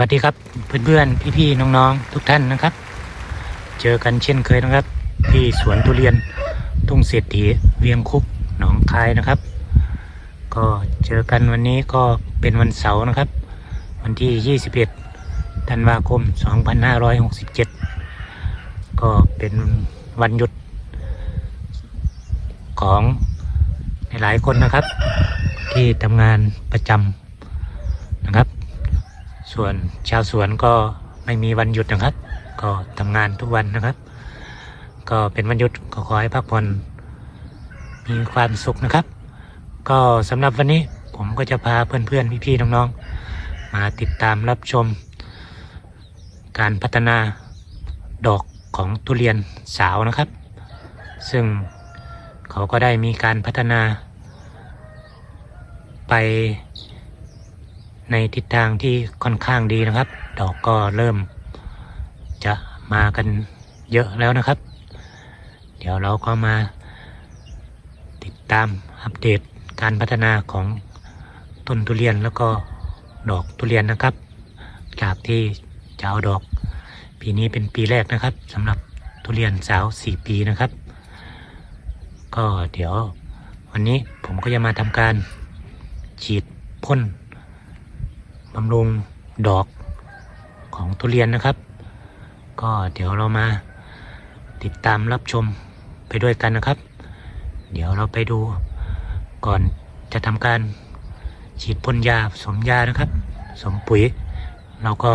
วัสดีครับเพื่อนๆ พี่ๆ น้องๆ ทุกท่านนะครับ เจอกันเช่นเคยนะครับ ที่สวนทุเรียนทุ่งเศรษฐีเวียงคุกหนองคายนะครับ ก็เจอกันวันนี้ก็เป็นวันเสาร์นะครับ วันที่ 21 ธันวาคม 2567 ก็เป็นวันหยุดของหลายๆคนนะครับ ที่ทำงานประจำ ส่วนชาวสวนก็ไม่มีวันหยุดนะครับ ก็ทำงานทุกวันนะครับ ก็เป็นวันหยุดก็ขอให้พักผ่อนมีความสุขนะครับ ก็สำหรับวันนี้ผมก็จะพาเพื่อนๆพี่ๆน้องๆ มาติดตามรับชม การพัฒนาดอกของทุเรียนสาวนะครับ ซึ่งเขาก็ได้มีการพัฒนา ไป ในทิศทางที่ค่อนข้างดีนะครับ ดอกก็เริ่มจะมากันเยอะแล้วนะครับ เดี๋ยวเราก็มาติดตามอัปเดตการพัฒนาของต้นทุเรียนแล้วก็ดอกทุเรียนนะครับ จากที่จะเอาดอก ปีนี้เป็นปีแรกนะครับสำหรับทุเรียนสาว 4 ปีนะครับ ก็เดี๋ยววันนี้ผมก็จะมาทำการฉีดพ่น บำรุงดอกของทุเรียนนะครับ ก็เดี๋ยวเรามาติดตามรับชมไปด้วยกันนะครับ เดี๋ยวเราไปดูก่อนจะทำการฉีดพ่นยาสมยานะครับ สมปุ๋ย เราก็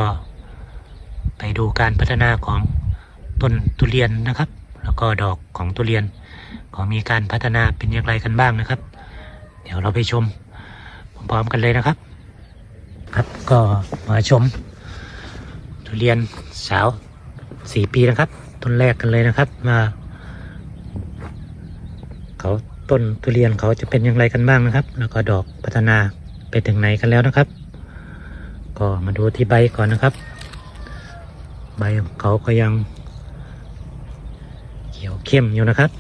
ไปดูการพัฒนาของต้นทุเรียนนะครับ แล้วก็ดอกของทุเรียนก็มีการพัฒนาเป็นอย่างไรกันบ้างนะครับ เดี๋ยวเราไปชมพร้อมๆกันเลยนะครับ ครับก็มาชม ทุเรียนสาวสี่ปีนะครับ ต้นแรกกันเลยนะครับว่าเขาต้นทุเรียนเขาจะเป็นอย่างไรกันบ้างนะครับ แล้วก็ดอกพัฒนาไปถึงไหนกันแล้วนะครับ ก็มาดูที่ใบก่อนนะครับ ใบของเขาก็ยัง เขียวเข้มอยู่นะครับ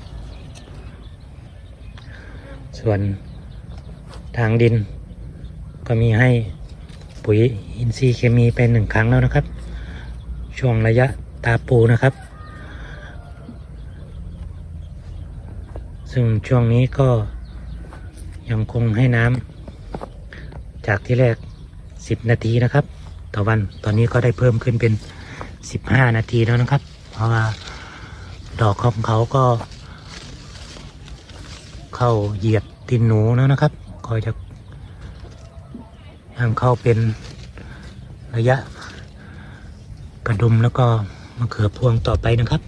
ส่วนทางดินก็มีให้ ปุ๋ยอินทรีย์เคมีไปหนึ่งครั้งแล้วนะครับ ช่วงระยะตาปูนะครับ ซึ่งช่วงนี้ก็ยังคงให้น้ำจากที่แรก 10 นาทีนะครับ ต่อวันตอนนี้ก็ได้เพิ่มขึ้นเป็น 15 นาทีแล้วนะครับ เพราะว่าดอกของเขาก็ เข้าเหยียดตินหนูแล้วนะครับ ก็จะ ย่างเข้าเป็นระยะกระดุมแล้วก็มะเขือพวงต่อไปนะครับ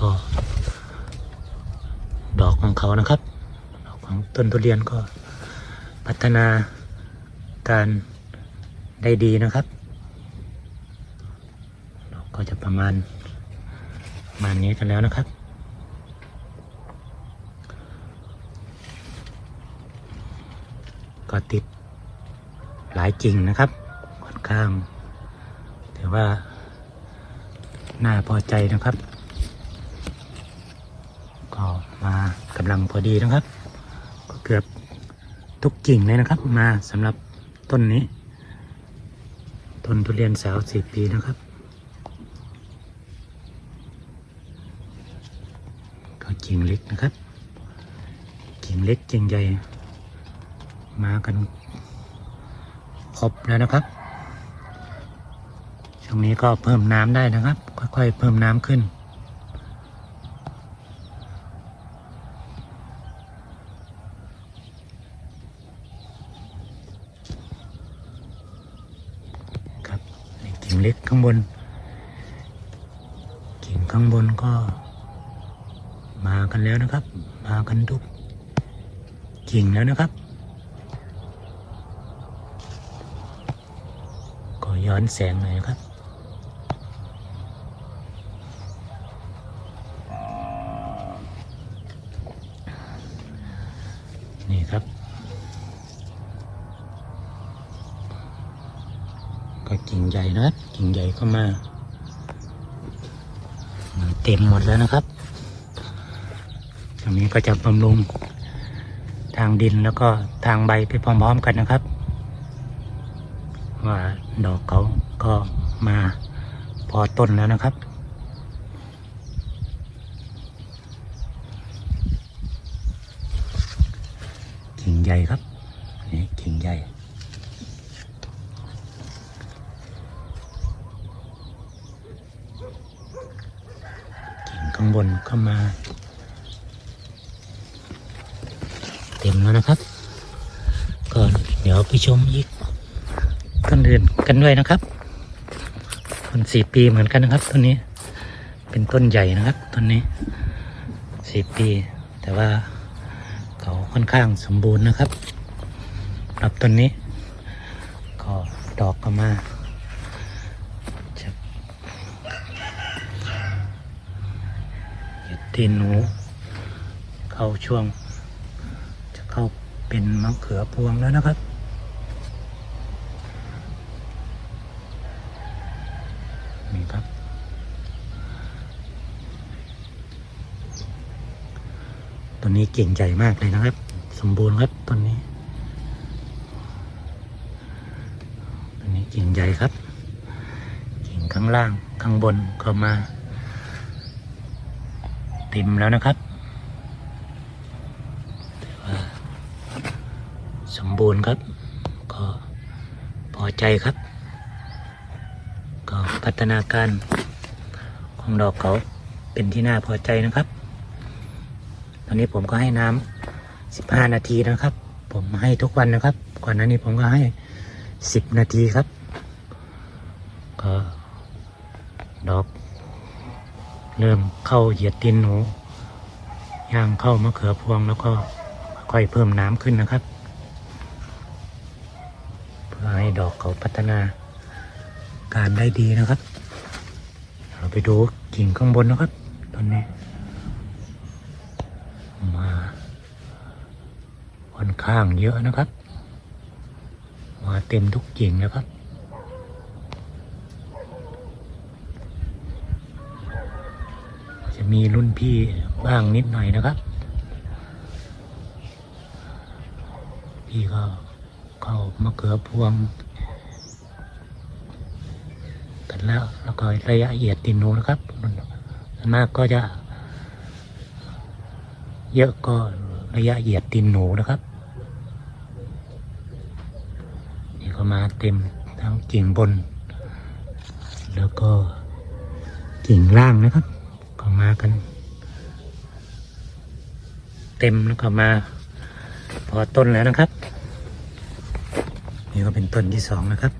ก็ดอกของเขานะครับ ดอกของต้นทุเรียนก็พัฒนาการได้ดีนะครับดอกก็จะประมาณประมาณนี้กันแล้วนะครับก็ติด หลายจริงนะครับ ค่อนข้างถือว่า น่าพอใจนะครับ ก็มากำลังพอดีนะครับ ก็เกือบทุกกิ่งเลยนะครับ มาสำหรับต้นนี้ ต้นทุเรียนสาวสี่ปีนะครับก็กิ่งเล็กนะครับ กิ่งเล็กกิ่งใหญ่มากัน ครบแล้วนะครับช่วงนี้ก็เพิ่มน้ำได้นะครับ ค่อยๆเพิ่มน้ำขึ้น ครับกิ่งเล็กข้างบน กิ่งข้างบนก็ มากันแล้วนะครับ มากันทุกกิ่งแล้วนะครับ ก็ ย้อนแสงหน่อยนะครับ นี่ครับ ก็กิ่งใหญ่นะครับกิ่งใหญ่ก็มามา เต็มหมดแล้วนะครับตรงนี้ก็จะบำรุงทางดินแล้วก็ทางใบไปพร้อมๆกันนะครับ ว่าดอกเขาก็มาพอต้นแล้วนะครับกิ่งใหญ่ครับนี่กิ่งใหญ่กิ่งข้างบนก็มา เต็มแล้วนะครับ ก็เดี๋ยวไปชมอีก ต้นอื่นกันด้วยนะครับต้นสี่ปีเหมือนกันนะครับต้นนี้ เป็นต้นใหญ่นะครับต้นนี้สี่ปี แต่ว่าเขาค่อนข้างสมบูรณ์นะครับรับต้นนี้ ก็ดอกก็มาจะหยุดตีนหนู เข้าช่วง จะเข้าเป็นมะเขือพวงแล้วนะครับ นี่ครับ ตัวนี้ เก่งใหญ่มากเลยนะครับ สมบูรณ์ครับตัวนี้ตัวนี้เก่งใหญ่ครับ เก่งข้างล่างข้างบนก็มาเต็มแล้วนะครับสมบูรณ์ครับ ก็พอใจครับ ก็พัฒนาการของดอกเขาเป็นที่น่าพอใจนะครับ ตอนนี้ผมก็ให้น้ำ15 นาทีนะครับ ผมให้ทุกวันนะครับ ก่อนหน้านี้ผมก็ให้ 10 นาทีครับ ก็ดอก เริ่มเข้าเหยียดตีนหนูย่างเข้ามะเขือพวงแล้วก็ค่อยเพิ่มน้ำขึ้นนะครับ เพื่อให้ดอกเขาพัฒนาการได้ดีนะครับ เราไปดูกิ่งข้างบนนะครับตอนนี้ มาค่ อนข้างเยอะนะครับ มาเต็มทุกกิ่งแล้วครับจะมีรุ่นพี่บ้างนิดหน่อยนะครับ พี่ก็เข้ามะเขือพวง กันแล้วแล้วก็ระยะเหยียดตินหนูนะครับส่วนมากก็จะเยอะก็ระยะเหยียดตินหนูนะครับ นี่ก็ มาเต็มทั้งกิ่งบน แล้วก็กิ่งล่างนะครับก็มากัน เต็มแล้วก็มา พอต้นแล้วนะครับ นี่ก็เป็นต้นที่สองนะครับ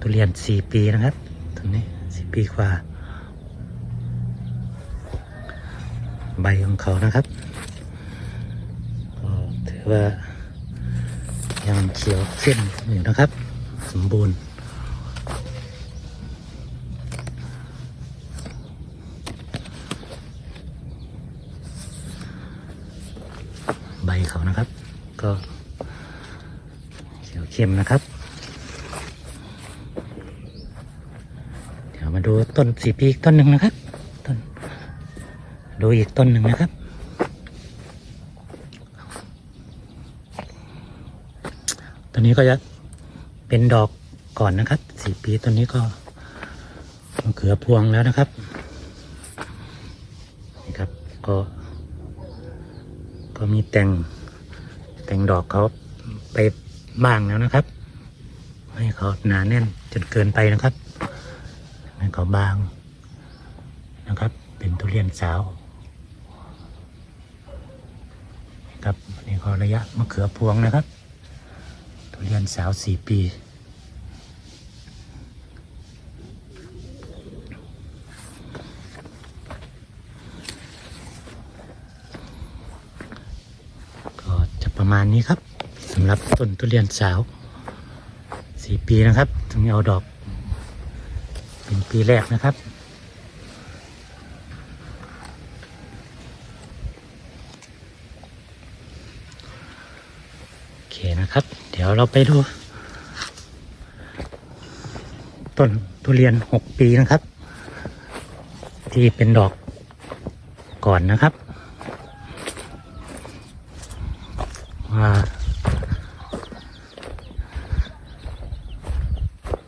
ทุเรียนสี่ปีนะครับต้นนี้สี่ปีกว่า ใบของเขานะครับก็ถือว่า ยังเขียวเข้มอยู่นะครับ สมบูรณ์ใบเขานะครับ ก็เขียวเข้มนะครับ เดี๋ยวมาดูต้นสีปีกต้นหนึ่งนะครับ ต้น ดูอีกต้นหนึ่งนะครับ ตัว นี้ก็จะเป็นดอกก่อนนะครับสี่ปีต้นนี้ก็มะเขือพวงแล้วนะครับนี่ครับก็ ก็มีแต่งแต่งดอกเขาไปบ้างแล้วนะครับ ให้เขาหนาแน่นจนเกินไปนะครับให้เขาบางนะครับ เป็นทุเรียนสาวครับนี่ก็ระยะมะเขือพวงนะครับ ทุเรียนสาวสี่ปี ก็จะประมาณนี้ครับสำหรับต้นทุเรียนสาวสี่ปีนะครับ ถึงเอาดอก เป็นปีแรกนะครับ โอเคนะครับ เราไปดู ต้นทุเรียนหกปีนะครับ ที่เป็นดอกก่อนนะครับว่า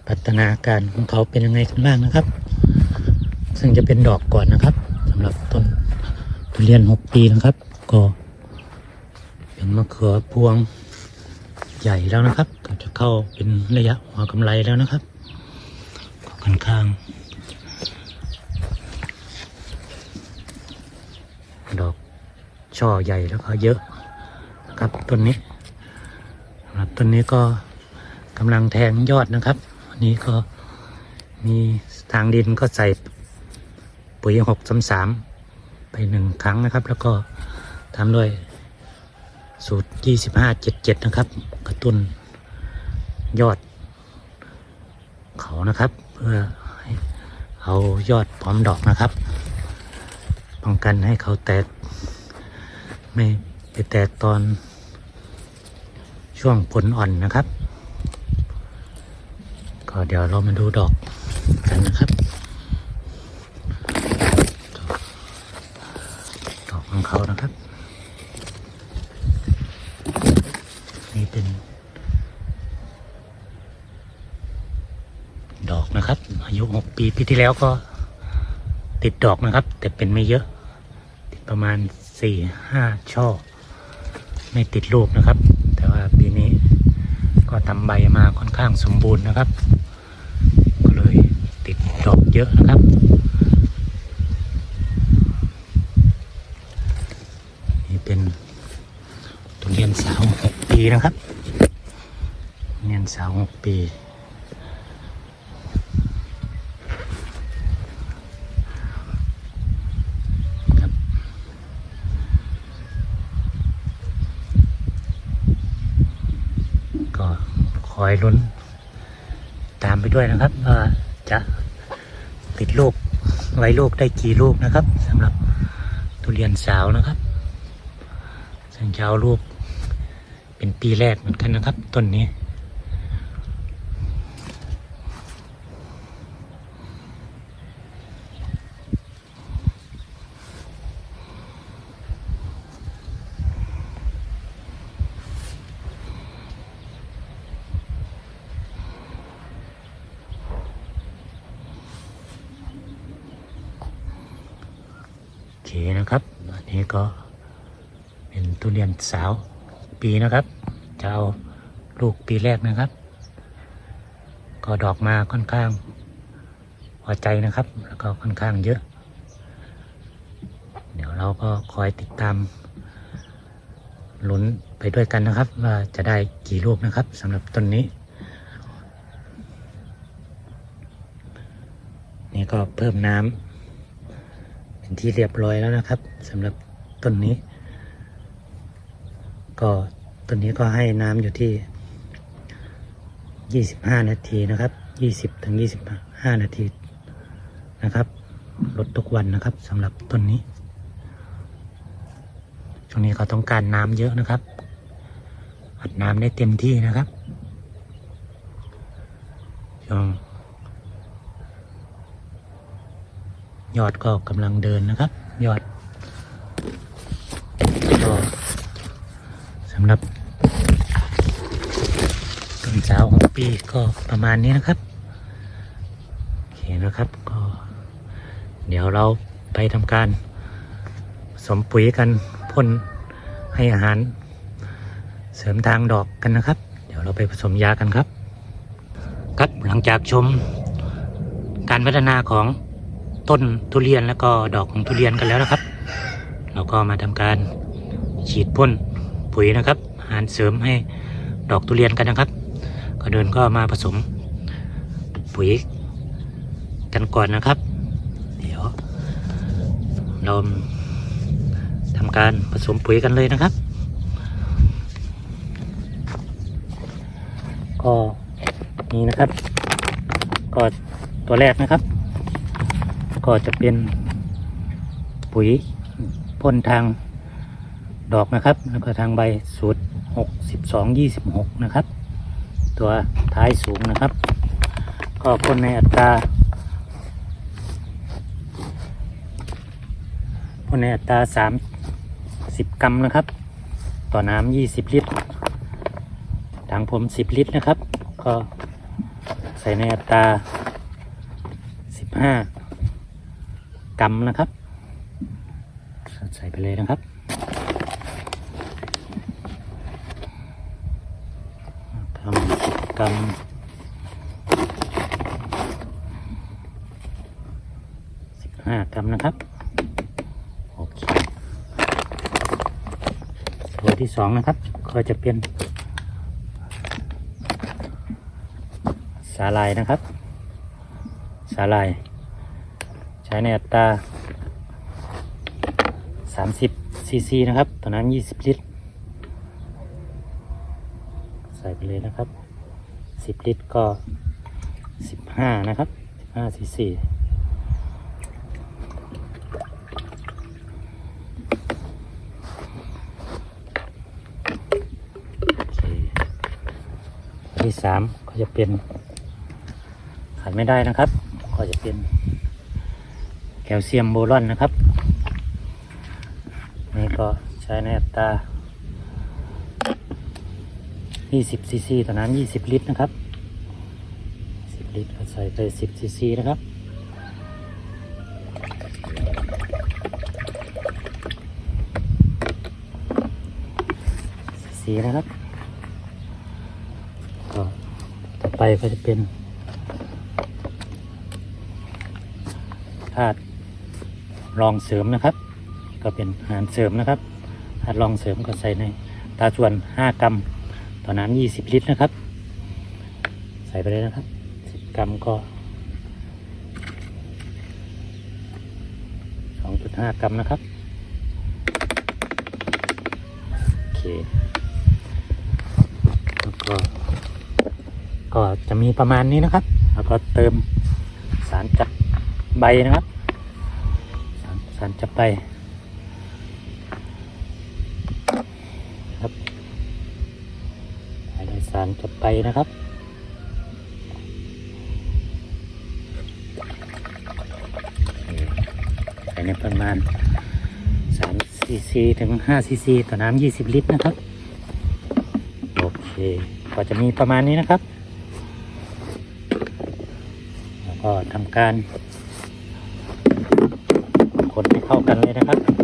พัฒนาการของเขาเป็นยังไงกันบ้างนะครับ ซึ่งจะเป็นดอกก่อนนะครับสำหรับต้นทุเรียนหกปีนะครับ ก็เป็นมะเขือพวง ใหญ่แล้วนะครับก็จะเข้าเป็นระยะหัวกำไรแล้วนะครับค่อนข้าง ดอกช่อใหญ่แล้วก็เยอะครับต้นนี้สำหรับต้นนี้ก็กำลังแทงยอดนะครับวันนี้ก็มีทางดินก็ใส่ปุ๋ยหกสามสามไปหนึ่งครั้งนะครับ แล้วก็ทำด้วยสูตรยี่สิบห้าเจ็ดเจ็ดนะครับ กระตุ้นยอด เขานะครับ เพื่อให้เอายอดพร้อมดอกนะครับ ป้องกันให้เขาแตก ไม่ไปแตกตอนช่วงผลอ่อนนะครับ ก็เดี๋ยวเรามาดูดอกกันนะครับดอกดอกของเขานะครับ นี่เป็น ดอกนะครับ อายุหก ปีปีที่แล้วก็ติดดอกนะครับ แต่เป็นไม่เยอะ ติดประมาณสี่ห้าช่อ ไม่ติดลูกนะครับ แต่ว่าปีนี้ก็ทำใบมาค่อนข้างสมบูรณ์นะครับ ก็เลยติดดอกเยอะนะครับนี่เป็นทุเรียนสาวหกปีนะครับเรียนสาวหกปี ครับก็ค อยลุ้น ตามไปด้วยนะครับว่าจะติดลูกไว้ลูกได้กี่ลูกนะครับสำหรับทุเรียนสาวนะครับซึ่งจะเอาลูกเป็นปีแรกเหมือนกันนะครับต้นนี้ โอเคนะครับ อันนี้ ก็เป็นทุเรียนสาวปีนะครับ จะเอาลูกปีแรกนะครับ ก็ดอกมาค่อนข้างพอใจนะครับ แล้วก็ค่อนข้างเยอะ เดี๋ยวเราก็คอยติดตามลุ้นไปด้วยกันนะครับ ว่าจะได้กี่ลูกนะครับสำหรับต้นนี้ นี่ก็เพิ่มน้ำเป็นที่เรียบร้อยแล้วนะครับสำหรับ ต้นนี้ ก็ต้นนี้ก็ให้น้ำอยู่ที่ 25 นาทีนะครับ 20ถึง25 นาทีนะครับลดทุกวันนะครับสำหรับต้นนี้ ช่วงนี้เขาต้องการน้ำเยอะนะครับ อัดน้ำได้เต็มที่นะครับช่วงยอดก็กำลังเดินนะครับ ยอดก็ สำหรับต้นสาวของปีก็ประมาณนี้นะครับโอเคนะครับก็ เดี๋ยวเราไปทำการผสมปุ๋ยกันพ่นให้อาหาร เสริมทางดอกกันนะครับ เดี๋ยวเราไปผสมยากันครับ ครับหลังจากชมการพัฒนาของต้นทุเรียนแล้วก็ดอกของทุเรียนกันแล้วนะครับ เราก็มาทำการฉีดพ่น ปุ๋ยนะครับ อาหารเสริมให้ดอกทุเรียนกันนะครับ ก็เดินก็มาผสมปุ๋ยกันก่อนนะครับ เดี๋ยวเราทำการผสมปุ๋ยกันเลยนะครับ ก็นี่นะครับ ก็ตัวแรกนะครับ ก็จะเป็นปุ๋ยพ่นทาง ดอกนะครับ แล้วก็ทางใบสูตรหกสิบสองยี่สิบหกนะครับ ตัวท้ายสูงนะครับ ก็พ่นในอัตราพ่นในอัตราสามสิบกรัมนะครับ ต่อน้ำยี่สิบลิตรทางผมสิบลิตรนะครับ ก็ใส่ในอัตราสิบห้กรัมนะครับ ใส่ไปเลยนะครับกรัมสิบ กรัมสิบห้ากรัมนะครับ โอเค ตัวที่สองนะครับ ก็จะเป็น สาลายนะครับ สาลาย ใช้ในอัตรา 30 ซีซีนะครับตอนนั้น 20 ลิตร ใส่ไปเลยนะครับ 10ลิตรก็15นะครับ15ซีซีที่สามก็จะเป็นขาดไม่ได้นะครับ ก็จะเป็นแคลเซียมโบรอนนะครับ นี่ก็ใช้ในอัตรา 20ซีซีต่อน้ำ20 ลิตรนะครับ 10 ลิตรก็ใส่ไป10ซีซีนะครับซีซีนะครับก็ต่อไปก็จะเป็นธาตุรองเสริมนะครับ ก็เป็นอาหารเสริมนะครับธาตุรองเสริมก็ใส่ในตาส่วน 5 กรัม ต่อน้ำ20ลิตรนะครับ ใส่ไปเลยนะครับ10กรัมก็2.5กรัมนะครับ โอเคแล้วก็ก็จะมีประมาณนี้นะครับ แล้วก็เติมสารจับใบนะครับ สารจับใบใารจับใบนะครับ ใส่ในประมาณ3ซีซีถึง5ซีซีต่อน้ำ20 ลิตรนะครับ โอเค ก็จะมีประมาณนี้นะครับ แล้วก็ทำการคนให้เข้ากันเลยนะครับ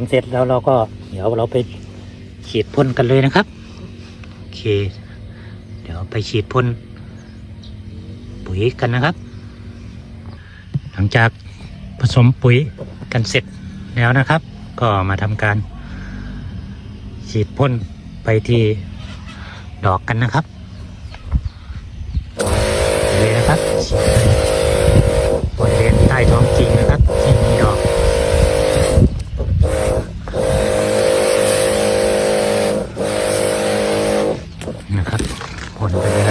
มเสร็จแล้วเราก็เดี๋ยวเราไปฉีดพ่นกันเลยนะครับโอเค เดี๋ยวไปฉีดพ่นปุ๋ยกันนะครับ หลังจากผสมปุ๋ยกันเสร็จแล้วนะครับ ก็มาทำการฉีดพ่นไปที่ดอกกันนะครับเลยนะครับปบริเวณใต้ท้องจริงนะครับ ที่มีดอกนะครับพ่นไปเลยน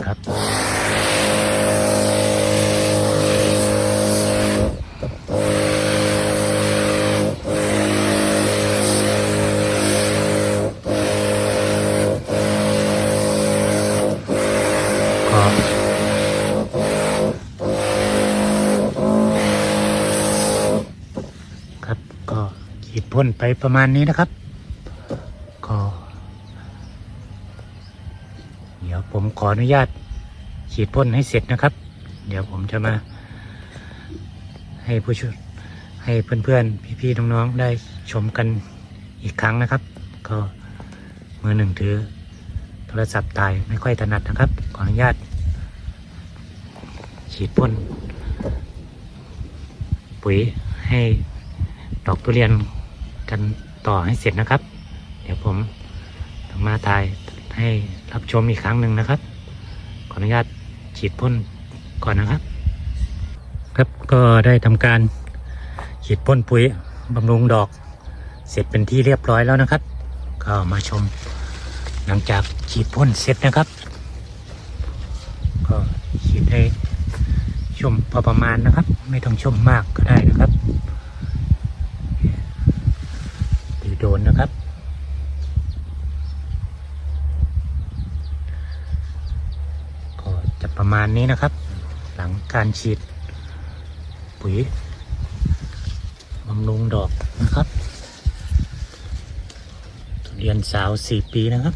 ะครับ ก็ครับก็ขีด พ่นไปประมาณนี้นะครับ ก็ เดี๋ยวผมขออนุญาตฉีดพ่นให้เสร็จนะครับ เดี๋ยวผมจะมา ให้ผู้ช่วยให้เพื่อนๆ พี่ๆ น้องๆ ได้ชมกันอีกครั้งนะครับ ก็มือหนึ่งถือโทรศัพท์ถ่ายไม่ค่อยถนัดนะครับ ขออนุญาต ฉีดพ่นปุ๋ยให้ดอกทุเรียน กันต่อให้เสร็จนะครับ เดี๋ยวผมมาถ่ายให้รับชมอีกครั้งหนึ่งนะครับ ขออนุญาตฉีดพ่นก่อนนะครับ ครับก็ได้ทำการฉีดพ่นปุ๋ยบำรุงดอกเสร็จเป็นที่เรียบร้อยแล้วนะครับ ก็มาชมหลังจากฉีดพ่นเสร็จนะครับ ก็ฉีดให้ชุ่มพอประมาณนะครับ ไม่ต้องชุ่มมากก็ได้นะครับหรือ โดนนะครับ ก็จะประมาณนี้นะครับ หลังการฉีดปุ๋ยบำรุงดอกนะครับทุเรียนสาวสี่ปีนะครับ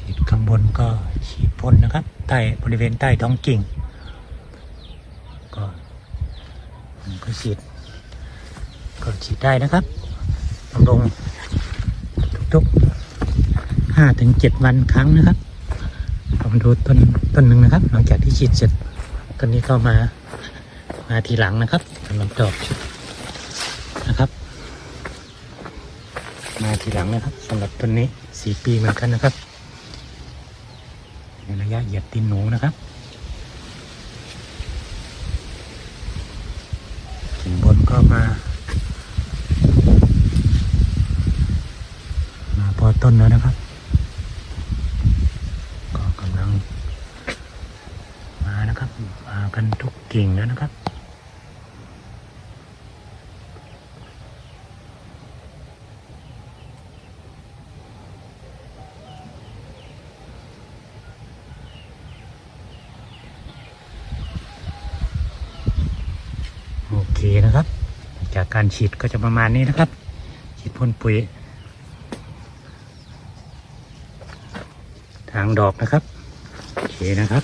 ฉีดข้างบนก็ฉีดพ่นนะครับ ใต้บริเวณใต้ท้องกิ่ง ก็ก็ฉีดก็ฉีดได้นะครับบำรุงทุกๆห้าถึงเจ็ดวันครั้งนะครับลองดูต้นต้นหนึ่งนะครับ หลังจากที่ฉีดเสร็จต้นนี้ก็มามาทีหลังนะครับสำหรับดอกนะครับ มาทีหลังนะครับสำหรับต้นนี้สี่ปีเหมือนกันนะครับ เหยียดตีนหนูนะครับถึงบนก็มาพอต้นแล้วนะครับ ก็กำลัง มานะครับ มากันทุกกิ่งแล้วนะครับ โอเคนะครับ จากการฉีดก็จะประมาณนี้นะครับ ฉีดพ่นปุ๋ย ทางดอกนะครับ โอเคนะครับ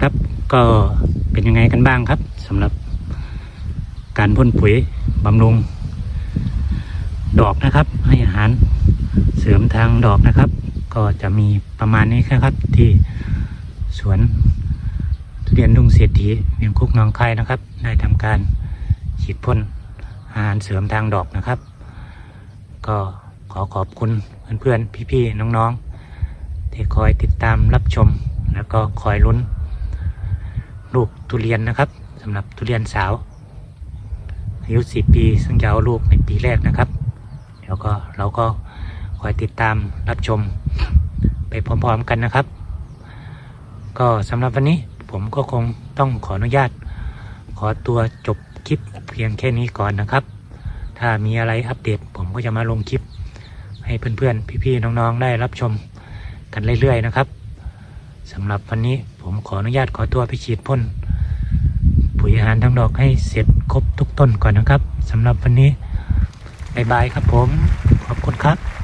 ครับก็เป็นยังไงกันบ้างครับสำหรับการพ่นปุ๋ยบำรุง ดอกนะครับ ให้อาหารเสริมทางดอกนะครับ ก็จะมีประมาณนี้ครับที่สวน เรียนลุงเศรษฐีเวียงคุกหนองคายนะครับ ได้ทำการฉีดพ่นอาหารเสริมทางดอกนะครับ ก็ขอขอบคุณเพื่อนๆพี่ๆน้องๆที่คอยติดตามรับชม แล้วก็คอยลุ้นลูกทุเรียนนะครับสำหรับทุเรียนสาวอายุ4ปี ซึ่งจะเอาลูกในปีแรกนะครับ เดี๋ยวก็เราก็คอยติดตามรับชมไปพร้อมๆกันนะครับ ก็สำหรับวันนี้ ผมก็คงต้องขออนุญาต ขอตัวจบคลิปเพียงแค่นี้ก่อนนะครับ ถ้ามีอะไรอัปเดตผมก็จะมาลงคลิป ให้เพื่อนๆ พี่ๆ น้องๆ ได้รับชมกันเรื่อยๆ นะครับสำหรับวันนี้ผมขออนุญาตขอตัวไปฉีดพ่นปุ๋ยอาหารทั้งดอกให้เสร็จครบทุกต้นก่อนนะครับสำหรับวันนี้บายบายครับผม ขอบคุณครับ